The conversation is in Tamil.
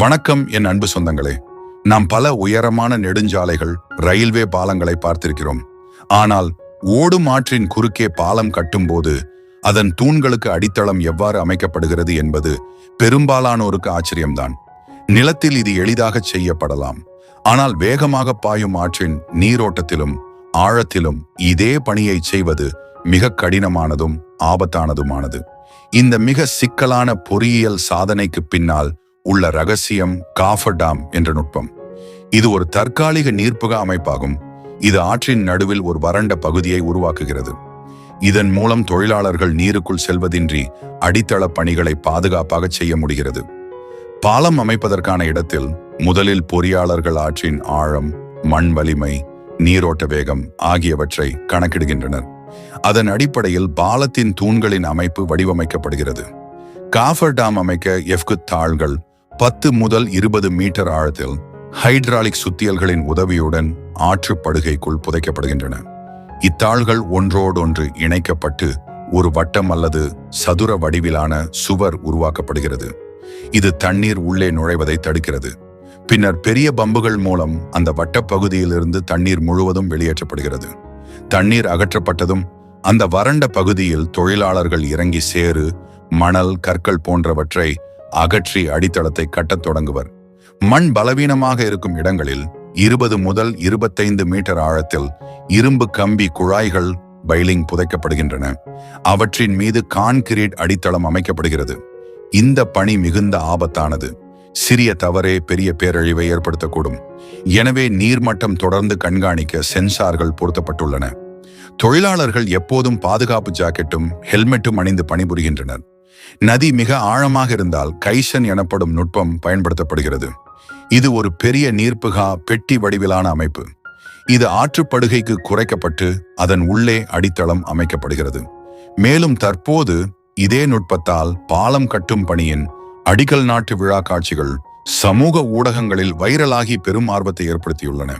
வணக்கம் என் அன்பு சொந்தங்களே. நாம் பல உயரமான நெடுஞ்சாலைகள் ரயில்வே பாலங்களை பார்த்திருக்கிறோம். ஆனால் ஓடும் ஆற்றின் குறுக்கே பாலம் கட்டும்போது அதன் தூண்களுக்கு அடித்தளம் எவ்வாறு அமைக்கப்படுகிறது என்பது பெரும்பாலானோருக்கு ஆச்சரியம்தான். நிலத்தில் இது எளிதாக செய்யப்படலாம். ஆனால் வேகமாக பாயும் ஆற்றின் நீரோட்டத்திலும் ஆழத்திலும் இதே பணியை செய்வது மிக கடினமானதும் ஆபத்தானதுமானது. இந்த மிக சிக்கலான பொறியியல் சாதனைக்கு பின்னால் உள்ள ரகசியம் காஃபர் டாம் என்ற நுட்பம். இது ஒரு தற்காலிக நீர்ப்புக அமைப்பாகும். இது ஆற்றின் நடுவில் ஒரு வறண்ட பகுதியை உருவாக்குகிறது. இதன் மூலம் தொழிலாளர்கள் நீருக்குள் செல்வதின்றி அடித்தள பணிகளை பாதுகாப்பாக செய்ய முடிகிறது. பாலம் அமைப்பதற்கான இடத்தில் முதலில் பொறியாளர்கள் ஆற்றின் ஆழம் மண் வலிமை நீரோட்ட வேகம் ஆகியவற்றை கணக்கிடுகின்றனர். அதன் அடிப்படையில் பாலத்தின் தூண்களின் அமைப்பு வடிவமைக்கப்படுகிறது. காஃபர் டாம் அமைக்க எஃப்கு தாள்கள் பத்து முதல் இருபது மீட்டர் ஆழத்தில் ஹைட்ராலிக் சுத்தியல்களின் உதவியுடன் ஆற்று படுகைக்குள் புதைக்கப்படுகின்றன. இத்தாள்கள் ஒன்றோடொன்று இணைக்கப்பட்டு ஒரு வட்டம் அல்லது சதுர வடிவிலான சுவர் உருவாக்கப்படுகிறது. இது தண்ணீர் உள்ளே நுழைவதை தடுக்கிறது. பின்னர் பெரிய பம்புகள் மூலம் அந்த வட்டப்பகுதியிலிருந்து தண்ணீர் முழுவதும் வெளியேற்றப்படுகிறது. தண்ணீர் அகற்றப்பட்டதும் அந்த வறண்ட பகுதியில் தொழிலாளர்கள் இறங்கி சேறு மணல் கற்கள் போன்றவற்றை அகற்றி அடித்தளத்தை கட்டத் தொடங்குவர். மண் பலவீனமாக இருக்கும் இடங்களில் இருபது முதல் இருபத்தைந்து மீட்டர் ஆழத்தில் இரும்பு கம்பி குழாய்கள் பைலிங் புதைக்கப்படுகின்றன. அவற்றின் மீது கான்கிரீட் அடித்தளம் அமைக்கப்படுகிறது. இந்த பணி மிகுந்த ஆபத்தானது. சிறிய தவறே பெரிய பேரழிவை ஏற்படுத்தக்கூடும். எனவே நீர்மட்டம் தொடர்ந்து கண்காணிக்க சென்சார்கள் பொருத்தப்பட்டுள்ளன. தொழிலாளர்கள் எப்போதும் பாதுகாப்பு ஜாக்கெட்டும் ஹெல்மெட்டும் அணிந்து பணிபுரிகின்றனர். நதி மிக ஆழமாக இருந்தால் கைசன் எனப்படும் நுட்பம் பயன்படுத்தப்படுகிறது. இது ஒரு பெரிய நீர்ப்புகா பெட்டி வடிவிலான அமைப்பு. இது ஆற்றுப்படுகைக்கு குறைக்கப்பட்டு அதன் உள்ளே அடித்தளம் அமைக்கப்படுகிறது. மேலும் தற்போது இதே நுட்பத்தால் பாலம் கட்டும் பணியின் அடிக்கல் நாட்டு விழா காட்சிகள் சமூக ஊடகங்களில் வைரலாகி பெரும் ஆர்வத்தை ஏற்படுத்தியுள்ளன.